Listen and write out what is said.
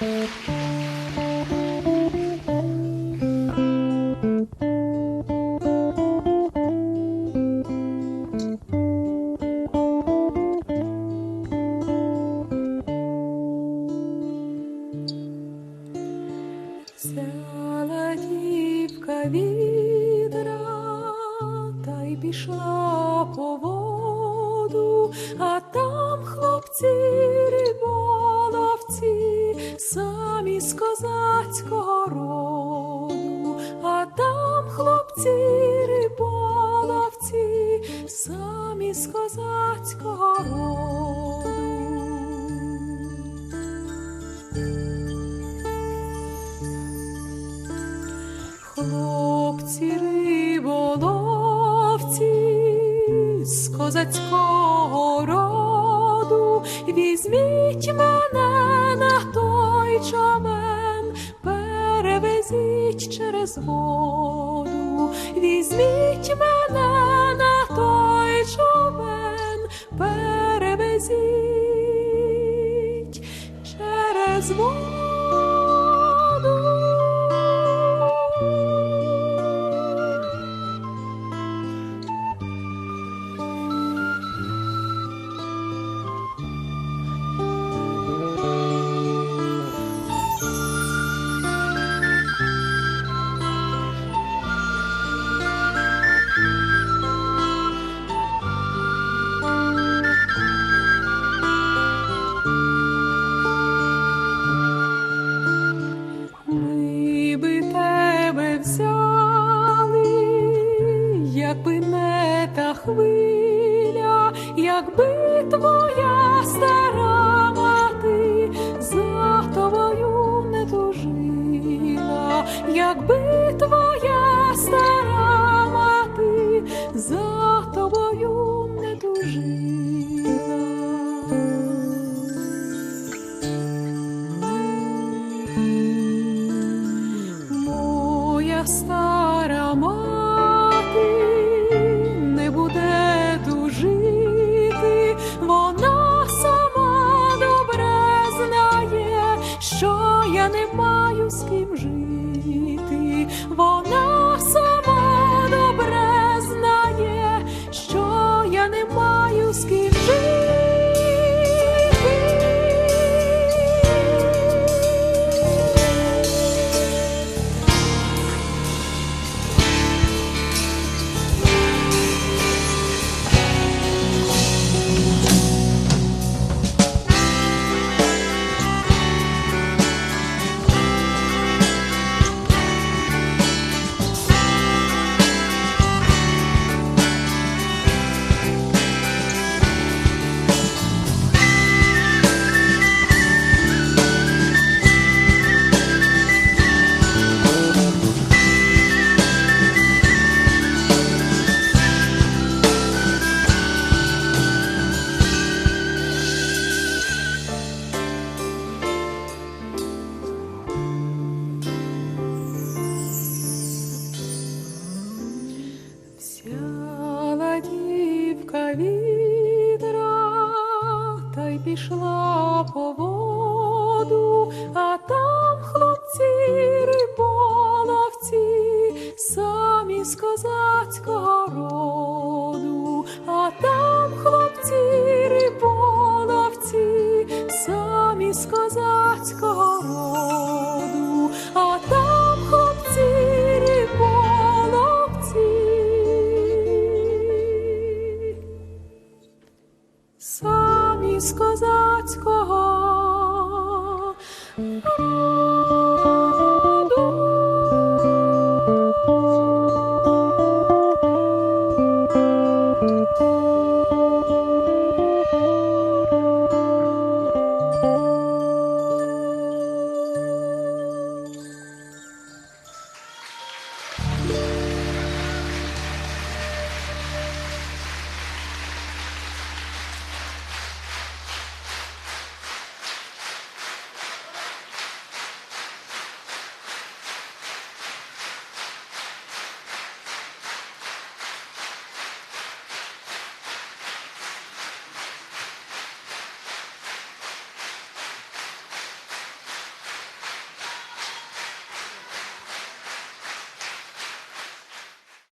Взяла дівка відра козацького роду, а там хлопці риболовці, самі з козацького роду. Хлопці риболовці з козацького роду, візьміть мене на той човен, перевезіть через воду, візьміть мене на той човен, перевезіть через воду. Хвиля, якби твоя wonach. Пішла по воду, а там хлопці риболовці, самі з козацького роду, а там хлопці риболовці, самі з козацького роду, а там хлопці риболовці. Козацького